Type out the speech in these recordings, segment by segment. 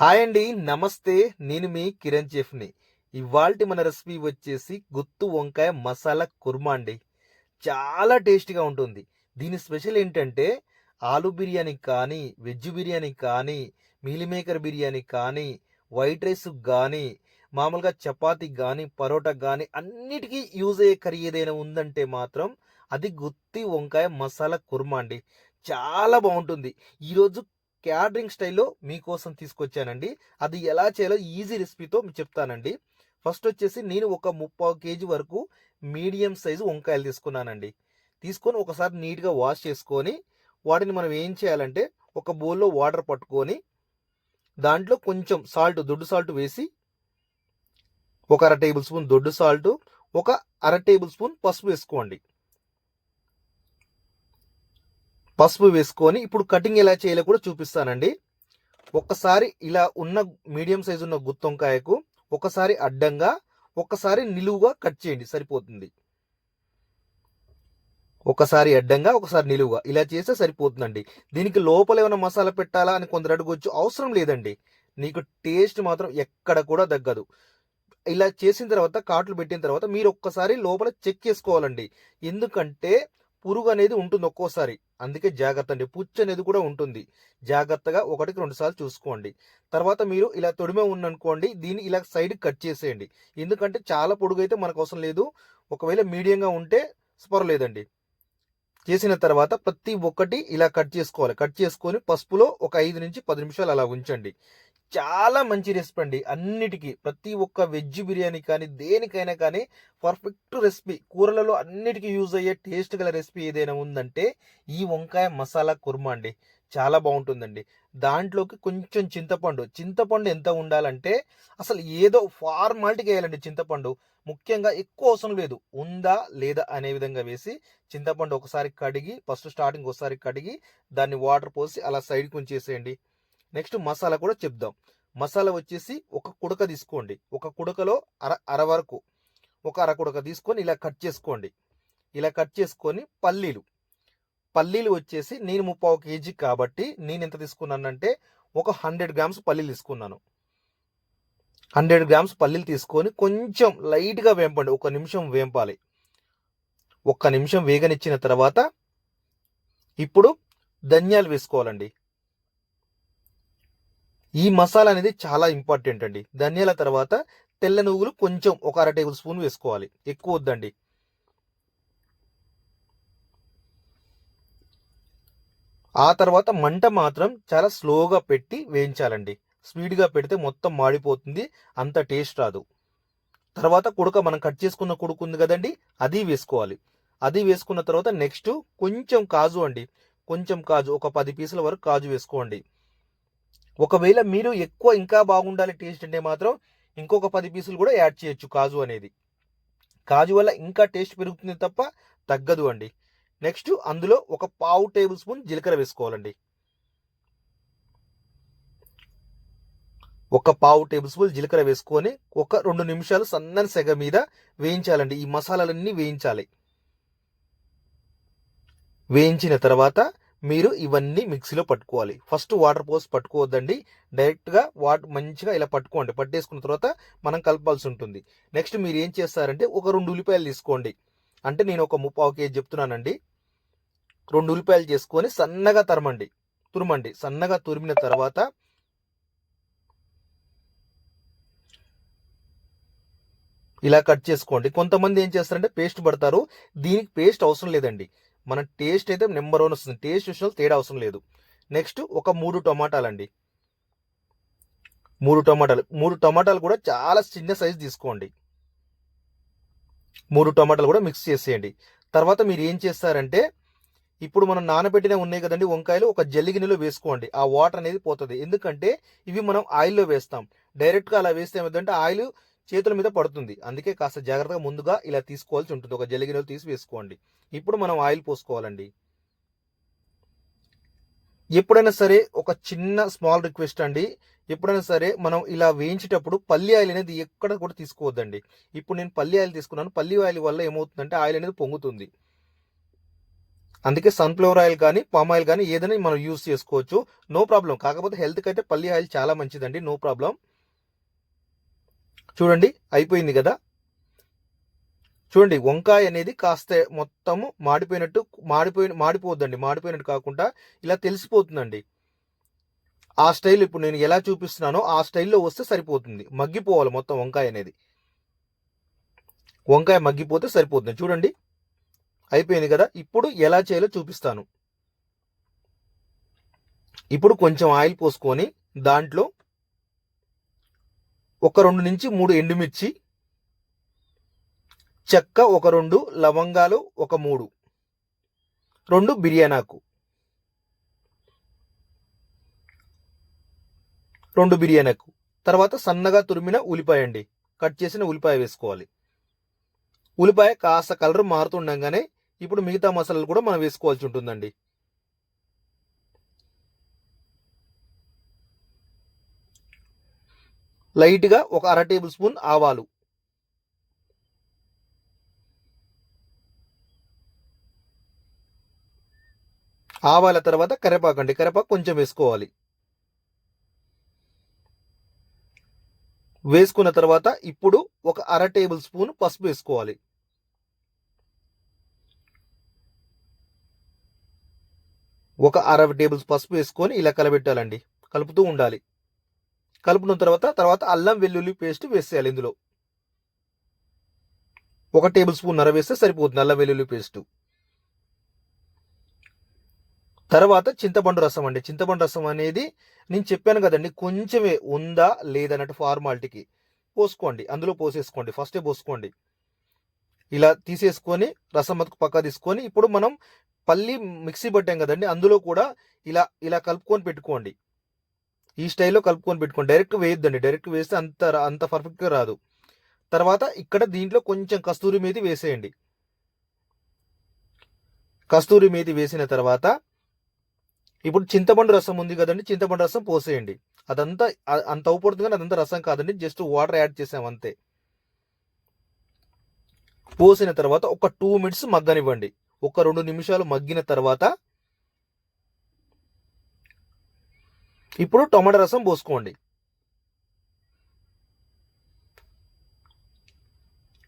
Hi అండి నమస్తే. నేను మీ కిరణ్ చెఫ్ని ఇవాళ మన రెసిపీ వచ్చేసి గుత్తు వంకాయ మసాలా కుర్మా అండి. చాలా టేస్టీగా ఉంటుంది. దీని స్పెషల్ ఏంటంటే ఆలు బిర్యానీ కానీ వెజ్ బిర్యానీ కానీ మీల్ మేకర్ బిర్యానీ కానీ వైట్ రైస్ కానీ మామూలుగా చపాతీ కానీ పరోటా కానీ అన్నిటికీ యూజ్ అయ్యే కర్రీ ఏదైనా ఉందంటే మాత్రం అది గుత్తి వంకాయ మసాలా కుర్మా అండి. చాలా బాగుంటుంది. ఈరోజు క్యాటరింగ్ స్టైల్లో మీకోసం తీసుకొచ్చానండి. అది ఎలా చేయాలో ఈజీ రెసిపీతో చెప్తానండి. ఫస్ట్ వచ్చేసి నేను ఒక ముప్పై కేజీ వరకు మీడియం సైజు వంకాయలు తీసుకున్నానండి. తీసుకొని ఒకసారి నీట్గా వాష్ చేసుకొని వాటిని మనం ఏం చేయాలంటే ఒక బౌల్లో వాటర్ పట్టుకొని దాంట్లో కొంచెం సాల్ట్ దొడ్డు సాల్ట్ వేసి ఒక అర టేబుల్ స్పూన్ దొడ్డు సాల్ట్ ఒక అర టేబుల్ స్పూన్ పసుపు వేసుకోండి. పసుపు వేసుకొని ఇప్పుడు కటింగ్ ఎలా చేయాలో కూడా చూపిస్తానండి. ఒక్కసారి ఇలా ఉన్న మీడియం సైజు ఉన్న గుత్తొంకాయకు ఒకసారి అడ్డంగా ఒకసారి నిలువుగా కట్ చేయండి సరిపోతుంది. ఒకసారి అడ్డంగా ఒకసారి నిలువుగా. ఇలా చేస్తే సరిపోతుందండి. దీనికి లోపల ఏమైనా మసాలా పెట్టాలా అని కొందరు అడగొచ్చు అవసరం లేదండి. నీకు టేస్ట్ మాత్రం ఎక్కడ కూడా తగ్గదు. ఇలా చేసిన తర్వాత కాట్లు పెట్టిన తర్వాత మీరు ఒక్కసారి లోపల చెక్ చేసుకోవాలండి. ఎందుకంటే పురుగు అనేది ఉంటుంది ఒక్కోసారి. అందుకే జాగ్రత్త అండి పుచ్చు అనేది కూడా ఉంటుంది. జాగ్రత్తగా ఒకటికి రెండు సార్లు చూసుకోండి. తర్వాత మీరు ఇలా తొడిమే ఉందనుకోండి దీన్ని ఇలా సైడ్ కట్ చేసేయండి. ఎందుకంటే చాలా పొడుగు అయితే మనకు అవసరం లేదు. ఒకవేళ మీడియంగా ఉంటే పర్లేదండి చేసిన తర్వాత ప్రతి ఒక్కటి ఇలా కట్ చేసుకోవాలి. కట్ చేసుకొని పసుపులో ఒక ఐదు నుంచి పది నిమిషాలు అలా ఉంచండి. చాలా మంచి రెసిపీ అండి. అన్నిటికీ ప్రతి ఒక్క వెజ్ బిర్యానీ కానీ దేనికైనా కానీ పర్ఫెక్ట్ రెసిపీ కూరలలో అన్నిటికీ యూజ్ అయ్యే టేస్ట్ గల రెసిపీ ఏదైనా ఉందంటే ఈ వంకాయ మసాలా కుర్మా అండి. చాలా బాగుంటుందండి. దాంట్లోకి కొంచెం చింతపండు. చింతపండు ఎంత ఉండాలంటే అసలు ఏదో ఫార్మాలిటీగా వేయాలండి చింతపండు. ముఖ్యంగా ఎక్కువ అవసరం లేదు. ఉందా లేదా అనే విధంగా వేసి చింతపండు ఒకసారి కడిగి ఫస్ట్ స్టార్టింగ్ ఒకసారి కడిగి దాన్ని వాటర్ పోసి అలా సైడ్కి ఉంచేసేయండి నెక్స్ట్ మసాలా కూడా చెప్దాం. మసాలా వచ్చేసి ఒక కుడక తీసుకోండి. ఒక కుడకలో అర అర వరకు ఒక అర కుడక తీసుకొని ఇలా కట్ చేసుకోండి. ఇలా కట్ చేసుకొని పల్లీలు. పల్లీలు వచ్చేసి నేను ముప్పావు కేజీ కాబట్టి నేను ఎంత తీసుకున్నానంటే ఒక హండ్రెడ్ గ్రామ్స్ పల్లీలు తీసుకున్నాను. హండ్రెడ్ గ్రామ్స్ పల్లీలు తీసుకొని కొంచెం లైట్గా వేంపండి. ఒక నిమిషం వేంపాలి. ఒక్క నిమిషం వేగనిచ్చిన తర్వాత ఇప్పుడు ధనియాలు వేసుకోవాలండి. ఈ మసాలా అనేది చాలా ఇంపార్టెంట్ అండి. ధనియాల తర్వాత తెల్ల నువ్వులు కొంచెం ఒక అర టేబుల్ స్పూన్ వేసుకోవాలి. ఎక్కువ వద్దండి. ఆ తర్వాత మంట మాత్రం చాలా స్లోగా పెట్టి వేయించాలండి. స్పీడ్గా పెడితే మొత్తం మాడిపోతుంది. అంత టేస్ట్ రాదు. తర్వాత కుడక మనం కట్ చేసుకున్న కుడుకు ఉంది కదండి అది వేసుకోవాలి. అది వేసుకున్న తర్వాత నెక్స్ట్ కొంచెం కాజు అండి. కొంచెం కాజు ఒక పది పీసుల వరకు కాజు వేసుకోండి. ఒకవేళ మీరు ఎక్కువ ఇంకా బాగుండాలి టేస్ట్ అంటే మాత్రం ఇంకొక పది పీసులు కూడా యాడ్ చేయొచ్చు కాజు అనేది. కాజు వల్ల ఇంకా టేస్ట్ పెరుగుతుంది తప్ప తగ్గదు అండి. నెక్స్ట్ అందులో ఒక పావు టేబుల్ స్పూన్ జీలకర్ర వేసుకోవాలండి. ఒక పావు టేబుల్ స్పూన్ జీలకర్ర వేసుకొని ఒక రెండు నిమిషాలు సన్నని సెగ మీద వేయించాలండి. ఈ మసాలాలన్నీ వేయించాలి. వేయించిన తర్వాత మీరు ఇవన్నీ మిక్సీలో పట్టుకోవాలి. ఫస్ట్ వాటర్ పోసి పట్టుకోవద్దండి. డైరెక్ట్గా వాటర్ మంచిగా ఇలా పట్టుకోండి. పట్టేసుకున్న తర్వాత మనం కలపాల్సి ఉంటుంది. నెక్స్ట్ మీరు ఏం చేస్తారంటే ఒక రెండు ఉల్లిపాయలు తీసుకోండి. అంటే నేను ఒక ముప్పావు కేజీ చెప్తున్నానండి. రెండు ఉల్లిపాయలు చేసుకొని సన్నగా తరమండి. తురమండి. సన్నగా తురిమిన తర్వాత ఇలా కట్ చేసుకోండి. కొంతమంది ఏం చేస్తారంటే పేస్ట్ పడతారు. దీనికి పేస్ట్ అవసరం లేదండి. మన టేస్ట్ అయితే నెంబర్ వన్ వస్తుంది. టేస్ట్ విషయంలో తేడా అవసరం లేదు. నెక్స్ట్ ఒక మూడు టమాటాలు అండి మూడు టమాటాలు. మూడు టమాటాలు కూడా చాలా చిన్న సైజు తీసుకోండి. మూడు టమాటాలు కూడా మిక్స్ చేసేయండి. తర్వాత మీరు ఏం చేస్తారంటే ఇప్పుడు మనం నానబెట్టిన ఉన్నాయి కదండి వంకాయలు ఒక జల్లి గిన్నెలో వేసుకోండి. ఆ వాటర్ అనేది పోతుంది. ఎందుకంటే ఇవి మనం ఆయిల్లో వేస్తాం. డైరెక్ట్గా అలా వేస్తే ఏమిటంటే ఆయిల్ చేతుల మీద పడుతుంది. అందుకే కాస్త జాగ్రత్తగా ముందుగా ఇలా తీసుకోవాల్సి ఉంటుంది. ఒక జల్లి తీసి వేసుకోండి. ఇప్పుడు మనం ఆయిల్ పోసుకోవాలండి. ఎప్పుడైనా సరే ఒక చిన్న స్మాల్ రిక్వెస్ట్ అండి. ఎప్పుడైనా సరే మనం ఇలా వేయించేటప్పుడు పల్లి ఆయిల్ అనేది ఎక్కడ కూడా తీసుకోవద్దండి. ఇప్పుడు నేను పల్లి ఆయిల్ తీసుకున్నాను. పల్లి ఆయిల్ వల్ల ఏమవుతుందంటే ఆయిల్ అనేది పొంగుతుంది. అందుకే సన్ఫ్లవర్ ఆయిల్ కానీ పామ్ ఆయిల్ కానీ ఏదైనా మనం యూస్ చేసుకోవచ్చు. No problem. కాకపోతే హెల్త్కి అయితే పల్లి ఆయిల్ చాలా మంచిదండి. No problem. చూడండి అయిపోయింది కదా? చూడండి వంకాయ అనేది కాస్త మొత్తము మాడిపోయినట్టు మాడిపోయి మాడిపోద్దండి మాడిపోయినట్టు కాకుండా ఇలా తెలిసిపోతుందండి. ఆ స్టైల్ ఇప్పుడు నేను ఎలా చూపిస్తున్నానో ఆ స్టైల్లో వస్తే సరిపోతుంది. మగ్గిపోవాలి మొత్తం వంకాయ అనేది. వంకాయ మగ్గిపోతే సరిపోతుంది. చూడండి అయిపోయింది కదా? ఇప్పుడు ఎలా చేయాలో చూపిస్తాను. ఇప్పుడు కొంచెం ఆయిల్ పోసుకొని దాంట్లో ఒక రెండు నుంచి మూడు ఎండుమిర్చి చెక్క ఒక రెండు లవంగాలు ఒక మూడు రెండు బిర్యానాకు. రెండు బిర్యానాకు. తర్వాత సన్నగా తురిమిన ఉల్లిపాయ అండి. కట్ చేసిన ఉల్లిపాయ వేసుకోవాలి. ఉల్లిపాయ కాస్త కలర్ మారుతుండగానే ఇప్పుడు మిగతా మసాలాలు కూడా మనం వేసుకోవాల్సి ఉంటుందండి. లైట్గా ఒక అర టేబుల్ స్పూన్ ఆవాలు. ఆవాల తర్వాత కరివేపాకు అండి. కరివేపాకు కొంచెం వేసుకోవాలి. వేసుకున్న తర్వాత ఇప్పుడు ఒక అర టేబుల్ స్పూన్ పసుపు వేసుకోవాలి. ఒక అర టేబుల్ పసుపు వేసుకొని ఇలా కలబెట్టాలండి. కలుపుతూ ఉండాలి. కలుపుకున్న తర్వాత తర్వాత అల్లం వెల్లుల్లి పేస్ట్ వేసేయాలి ఇందులో. ఒక టేబుల్ స్పూన్ నర వేస్తే సరిపోతుంది అల్లం వెల్లుల్లి పేస్ట్. తర్వాత చింతపండు రసం అండి. చింతపండు రసం అనేది నేను చెప్పాను కదండి కొంచెమే ఉందా లేదన్నట్టు ఫార్మాలిటీకి. పోసుకోండి అందులో పోసేసుకోండి ఫస్టే పోసుకోండి. ఇలా తీసేసుకొని రసం మతుకు పక్క తీసుకొని ఇప్పుడు మనం పల్లి మిక్సీ పట్టాం కదండి అందులో కూడా ఇలా ఇలా కలుపుకొని పెట్టుకోండి. ఈ స్టైల్లో కలుపుకొని పెట్టుకోండి. డైరెక్ట్ వేయొద్దండి. డైరెక్ట్ వేస్తే అంత అంత పర్ఫెక్ట్గా రాదు. తర్వాత ఇక్కడ దీంట్లో కొంచెం కస్తూరి మేతి వేసేయండి. కస్తూరి మేతి వేసిన తర్వాత ఇప్పుడు చింతపండు రసం ఉంది కదండి. చింతపండు రసం పోసేయండి. అదంతా అంత అవుపడుతుంది కానీ అదంతా రసం కాదండి. జస్ట్ వాటర్ యాడ్ చేసాం అంతే. పోసిన తర్వాత ఒక టూ మినిట్స్ మగ్గనివ్వండి. ఒక రెండు నిమిషాలు మగ్గిన తర్వాత ఇప్పుడు టొమాటో రసం పోసుకోండి.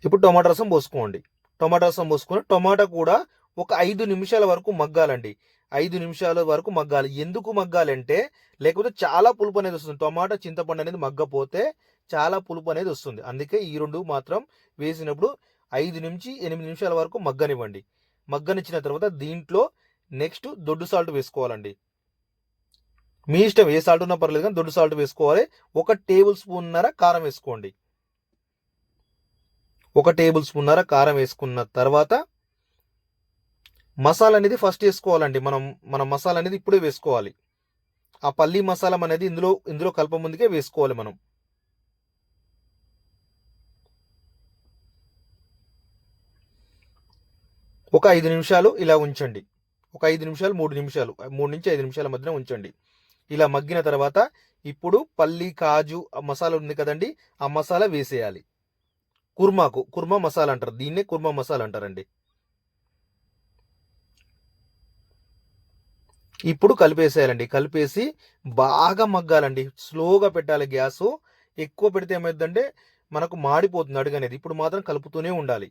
ఇప్పుడు టొమాటో రసం పోసుకోండి. టొమాటో రసం పోసుకొని టొమాటో కూడా ఒక ఐదు నిమిషాల వరకు మగ్గాలండి. ఐదు నిమిషాల వరకు మగ్గాలి. ఎందుకు మగ్గాలంటే లేకపోతే చాలా పులుపు అనేది వస్తుంది. టొమాటో చింతపండు అనేది మగ్గపోతే చాలా పులుపు అనేది వస్తుంది. అందుకే ఈ రెండు మాత్రం వేసినప్పుడు ఐదు నుంచి ఎనిమిది నిమిషాల వరకు మగ్గనివ్వండి. మగ్గనిచ్చిన తర్వాత దీంట్లో నెక్స్ట్ దొడ్డు సాల్ట్ వేసుకోవాలండి. మీ ఇష్టం ఏ సాల్ట్ ఉన్నా పర్లేదు కానీ దొడ్డు సాల్ట్ వేసుకోవాలి. ఒక టేబుల్ స్పూన్నర కారం వేసుకోండి. ఒక టేబుల్ స్పూన్నర కారం వేసుకున్న తర్వాత మసాలా అనేది ఫస్ట్ వేసుకోవాలండి. మనం మన మసాలా అనేది ఇప్పుడే వేసుకోవాలి. ఆ పల్లీ మసాలా అనేది ఇందులో ఇందులో కలప ముందుకే వేసుకోవాలి మనం. ఒక ఐదు నిమిషాలు ఇలా ఉంచండి. ఒక ఐదు నిమిషాలు మూడు నిమిషాలు మూడు నుంచి ఐదు నిమిషాల మధ్యన ఉంచండి. ఇలా మగ్గిన తర్వాత ఇప్పుడు పల్లి కాజు మసాలా ఉంది కదండి ఆ మసాలా వేసేయాలి. కుర్మాకు కుర్మా మసాలా అంటారు. దీన్నే కుర్మా మసాలా అంటారండి. ఇప్పుడు కలిపేసేయాలండి. కలిపేసి బాగా మగ్గాలండి. స్లోగా పెట్టాలి గ్యాస్. ఎక్కువ పెడితే ఏమైందంటే మనకు మాడిపోతుంది అడుగు అనేది. ఇప్పుడు మాత్రం కలుపుతూనే ఉండాలి.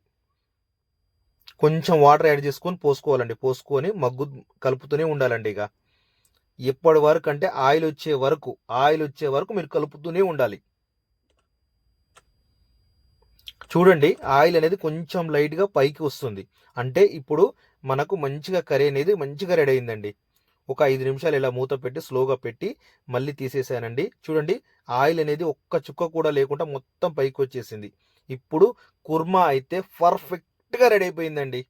కొంచెం వాటర్ యాడ్ చేసుకొని పోసుకోవాలండి. పోసుకొని మగ్గు కలుపుతూనే ఉండాలండి ఇక. ఎప్పటి వరకు అంటే ఆయిల్ వచ్చే వరకు ఆయిల్ వచ్చే వరకు మీరు కలుపుతూనే ఉండాలి. చూడండి ఆయిల్ అనేది కొంచెం లైట్గా పైకి వస్తుంది. అంటే ఇప్పుడు మనకు మంచిగా కర్రీ అనేది మంచిగా రెడీ అయిందండి. ఒక ఐదు నిమిషాలు ఇలా మూత పెట్టి స్లోగా పెట్టి మళ్ళీ తీసేసానండి. చూడండి ఆయిల్ అనేది ఒక్క చుక్క కూడా లేకుండా మొత్తం పైకి వచ్చేసింది. ఇప్పుడు కుర్మా అయితే పర్ఫెక్ట్గా రెడీ అయిపోయిందండి.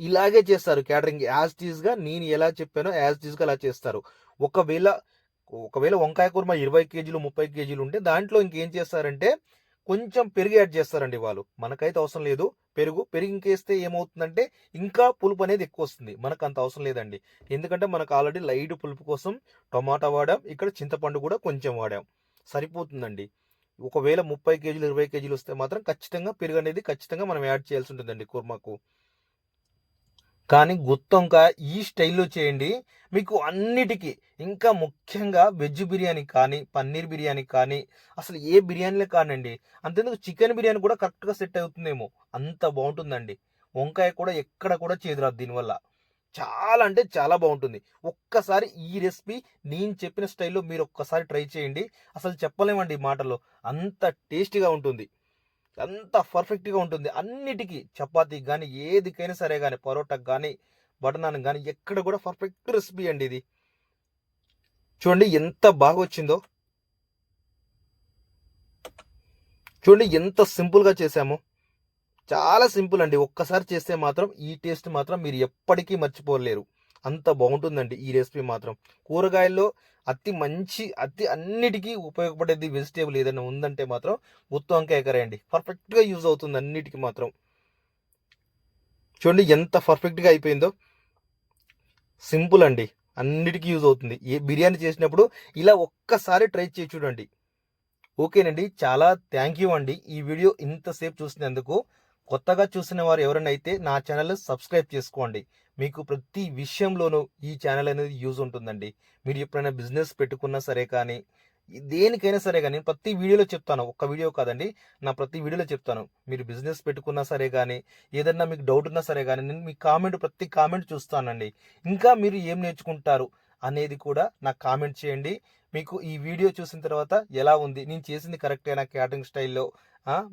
ఇలాగే చేస్తారు క్యాటరింగ్. యాజ్ టీజ్గా నేను ఎలా చెప్పానో యాజ్ టీజ్గా అలా చేస్తారు. ఒకవేళ ఒకవేళ వంకాయ కుర్మా ఇరవై కేజీలు ముప్పై కేజీలు ఉంటే దాంట్లో ఇంకేం చేస్తారంటే కొంచెం పెరుగు యాడ్ చేస్తారండి వాళ్ళు. మనకైతే అవసరం లేదు. పెరుగు పెరుగు ఇంకేస్తే ఏమవుతుందంటే ఇంకా పులుపు అనేది ఎక్కువ వస్తుంది. మనకు అంత అవసరం లేదండి. ఎందుకంటే మనకు ఆల్రెడీ లైట్ పులుపు కోసం టమాటా వాడాం. ఇక్కడ చింతపండు కూడా కొంచెం వాడాం. సరిపోతుందండి. ఒకవేళ ముప్పై కేజీలు ఇరవై కేజీలు వస్తే మాత్రం ఖచ్చితంగా పెరుగు అనేది ఖచ్చితంగా మనం యాడ్ చేయాల్సి ఉంటుందండి కుర్మాకు. కానీ గుత్తొంక ఈ స్టైల్లో చేయండి. మీకు అన్నిటికీ ఇంకా ముఖ్యంగా వెజ్ బిర్యానీ కానీ పన్నీర్ బిర్యానీ కానీ అసలు ఏ బిర్యానీలే కానండి. అంతేందుకు చికెన్ బిర్యానీ కూడా కరెక్ట్గా సెట్ అవుతుందేమో. అంత బాగుంటుందండి. వంకాయ కూడా ఎక్కడ కూడా చేదురాదు దీనివల్ల. చాలా అంటే చాలా బాగుంటుంది. ఒక్కసారి ఈ రెసిపీ నేను చెప్పిన స్టైల్లో మీరు ఒక్కసారి ట్రై చేయండి. అసలు చెప్పలేమండి ఈ అంత టేస్టీగా ఉంటుంది. అంత పర్ఫెక్ట్గా ఉంటుంది. అన్నిటికీ చపాతీకి కానీ ఏదికైనా సరే కానీ పరోటాకి కానీ బటనాన్ కానీ ఎక్కడ కూడా పర్ఫెక్ట్ రెసిపీ అండి ఇది. చూడండి ఎంత బాగా వచ్చిందో చూడండి ఎంత సింపుల్గా చేసామో చాలా సింపుల్ అండి. ఒక్కసారి చేస్తే మాత్రం ఈ టేస్ట్ మాత్రం మీరు ఎప్పటికీ మర్చిపోలేరు. అంత బాగుంటుందండి ఈ రెసిపీ మాత్రం. కూరగాయల్లో అతి మంచి అతి అన్నిటికీ ఉపయోగపడేది వెజిటేబుల్ ఏదైనా ఉందంటే మాత్రం గుత్తి వంకాయ కర్రీ అండి. పర్ఫెక్ట్గా యూజ్ అవుతుంది అన్నిటికీ మాత్రం. చూడండి ఎంత పర్ఫెక్ట్గా అయిపోయిందో. సింపుల్ అండి. అన్నిటికీ యూజ్ అవుతుంది. ఏ బిర్యానీ చేసినప్పుడు ఇలా ఒక్కసారి ట్రై చేసి చూడండి. ఓకేనండి. చాలా థ్యాంక్ యూ అండి. ఈ వీడియో ఇంతసేపు చూసినందుకు. కొత్తగా చూసిన వారు ఎవరైనా అయితే నా ఛానల్ సబ్స్క్రైబ్ చేసుకోండి. మీకు ప్రతి విషయంలోనూ ఈ ఛానల్ అనేది యూజ్ ఉంటుందండి. మీరు ఎప్పుడైనా బిజినెస్ పెట్టుకున్నా సరే కానీ దేనికైనా సరే కానీ నేను ప్రతి వీడియోలో చెప్తాను. ఒక్క వీడియో కాదండి నా ప్రతి వీడియోలో చెప్తాను. మీరు బిజినెస్ పెట్టుకున్నా సరే కానీ ఏదన్నా మీకు డౌట్ ఉన్నా సరే కానీ నేను మీ కామెంట్ ప్రతి కామెంట్ చూస్తానండి. ఇంకా మీరు ఏం నేర్చుకుంటారు అనేది కూడా నాకు కామెంట్ చేయండి. మీకు ఈ వీడియో చూసిన తర్వాత ఎలా ఉంది? నేను చేసింది కరెక్టేనా క్యాటరింగ్ స్టైల్లో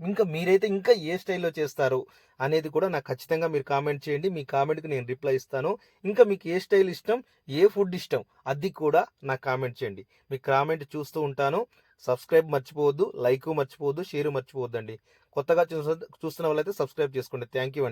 ఇంకా మీరైతే ఇంకా ఏ స్టైల్లో చేస్తారు? అనేది కూడా నాకు ఖచ్చితంగా మీరు కామెంట్ చేయండి. మీ కామెంట్కి నేను రిప్లై ఇస్తాను. ఇంకా మీకు ఏ స్టైల్ ఇష్టం? ఏ ఫుడ్ ఇష్టం? అది కూడా నాకు కామెంట్ చేయండి. మీ కామెంట్ చూస్తూ ఉంటాను. సబ్స్క్రైబ్ మర్చిపోవద్దు లైక్ మర్చిపోవద్దు షేర్ మర్చిపోవద్దండి. కొత్తగా చూస్తున్న వాళ్ళైతే సబ్స్క్రైబ్ చేసుకోండి. థ్యాంక్ యూ అండి.